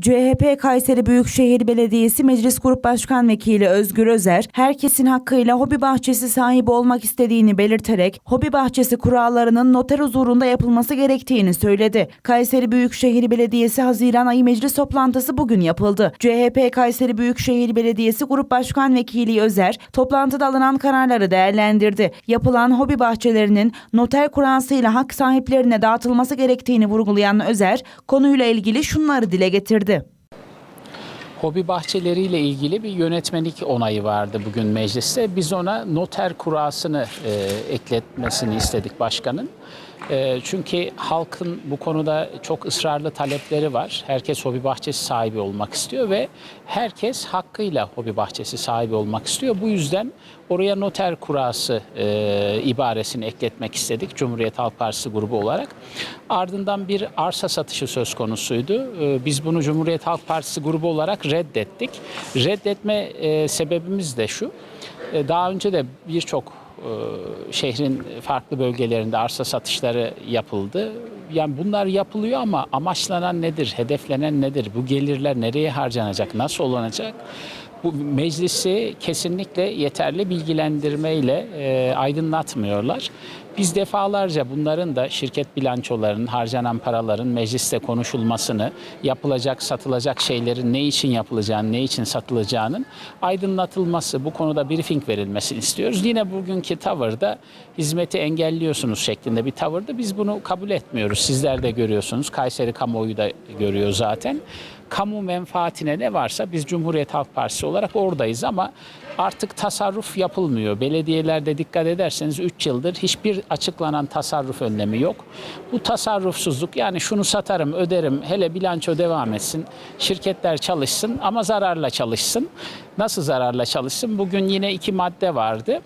CHP Kayseri Büyükşehir Belediyesi Meclis Grup Başkan Vekili Özgür Özer, herkesin hakkıyla hobi bahçesi sahibi olmak istediğini belirterek, hobi bahçesi kurallarının noter huzurunda yapılması gerektiğini söyledi. Kayseri Büyükşehir Belediyesi Haziran ayı meclis toplantısı bugün yapıldı. CHP Kayseri Büyükşehir Belediyesi Grup Başkan Vekili Özer, toplantıda alınan kararları değerlendirdi. Yapılan hobi bahçelerinin noter kurasıyla hak sahiplerine dağıtılması gerektiğini vurgulayan Özer, konuyla ilgili şunları dile getirdi girdi. Hobi bahçeleriyle ilgili bir yönetmelik onayı vardı bugün mecliste. Biz ona noter kurasını e, ekletmesini istedik başkanın. E, çünkü halkın bu konuda çok ısrarlı talepleri var. Herkes hobi bahçesi sahibi olmak istiyor ve herkes hakkıyla hobi bahçesi sahibi olmak istiyor. Bu yüzden oraya noter kurası e, ibaresini ekletmek istedik Cumhuriyet Halk Partisi grubu olarak. Ardından bir arsa satışı söz konusuydu. E, biz bunu Cumhuriyet Halk Partisi grubu olarak reddettik. Reddetme e, sebebimiz de şu. E, daha önce de birçok e, şehrin farklı bölgelerinde arsa satışları yapıldı. Yani bunlar yapılıyor ama amaçlanan nedir, hedeflenen nedir, bu gelirler nereye harcanacak, nasıl olacak? Bu meclisi kesinlikle yeterli bilgilendirmeyle e, aydınlatmıyorlar. Biz defalarca bunların da şirket bilançolarının, harcanan paraların mecliste konuşulmasını, yapılacak, satılacak şeylerin ne için yapılacağını, ne için satılacağının aydınlatılması, bu konuda briefing verilmesini istiyoruz. Yine bugünkü tavırda hizmeti engelliyorsunuz şeklinde bir tavırda biz bunu kabul etmiyoruz. Sizler de görüyorsunuz, Kayseri kamuoyu da görüyor zaten kamu menfaatine ne varsa biz Cumhuriyet Halk Partisi olarak oradayız ama artık tasarruf yapılmıyor. Belediyelerde dikkat ederseniz 3 yıldır hiçbir açıklanan tasarruf önlemi yok. Bu tasarrufsuzluk yani şunu satarım, öderim, hele bilanço devam etsin, şirketler çalışsın ama zararla çalışsın. Nasıl zararla çalışsın? Bugün yine iki madde vardı.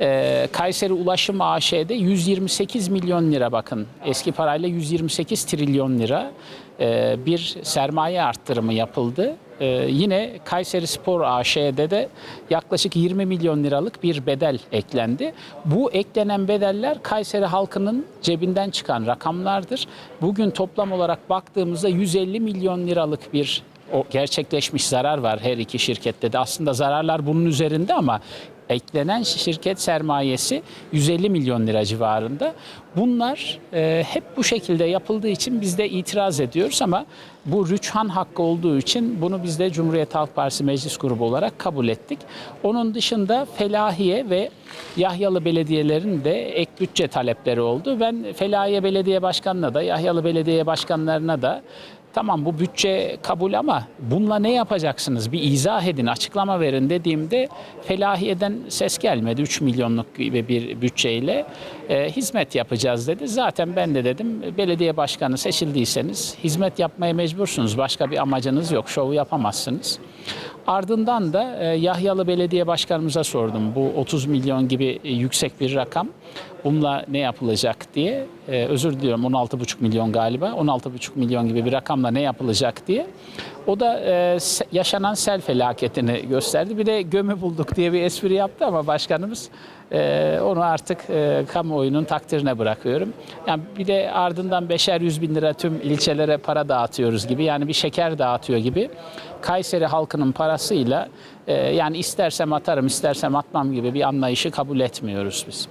Ee, Kayseri Ulaşım AŞ'de 128 milyon lira bakın eski parayla 128 trilyon lira e, bir sermaye arttırımı yapıldı. Ee, yine Kayseri Spor AŞ'de de yaklaşık 20 milyon liralık bir bedel eklendi. Bu eklenen bedeller Kayseri halkının cebinden çıkan rakamlardır. Bugün toplam olarak baktığımızda 150 milyon liralık bir o gerçekleşmiş zarar var her iki şirkette de. Aslında zararlar bunun üzerinde ama eklenen şirket sermayesi 150 milyon lira civarında. Bunlar e, hep bu şekilde yapıldığı için biz de itiraz ediyoruz ama bu rüçhan hakkı olduğu için bunu biz de Cumhuriyet Halk Partisi Meclis Grubu olarak kabul ettik. Onun dışında Felahiye ve Yahyalı belediyelerin de ek bütçe talepleri oldu. Ben Felahiye Belediye Başkanı'na da Yahyalı Belediye Başkanlarına da Tamam bu bütçe kabul ama bununla ne yapacaksınız? Bir izah edin, açıklama verin dediğimde Felahiye'den ses gelmedi. 3 milyonluk gibi bir bütçeyle e, hizmet yapacağız dedi. Zaten ben de dedim belediye başkanı seçildiyseniz hizmet yapmaya mecbursunuz. Başka bir amacınız yok. Şovu yapamazsınız. Ardından da e, Yahyalı Belediye Başkanımıza sordum. Bu 30 milyon gibi e, yüksek bir rakam. Bununla ne yapılacak diye. E, özür diliyorum 16,5 milyon galiba. 16,5 milyon gibi bir rakamla ne yapılacak diye. O da e, yaşanan sel felaketini gösterdi. Bir de gömü bulduk diye bir espri yaptı ama başkanımız e, onu artık e, kamuoyunun takdirine bırakıyorum. Yani bir de ardından beşer yüz bin lira tüm ilçelere para dağıtıyoruz gibi. Yani bir şeker dağıtıyor gibi. Kayseri halkının parasıyla e, yani istersem atarım istersem atmam gibi bir anlayışı kabul etmiyoruz biz.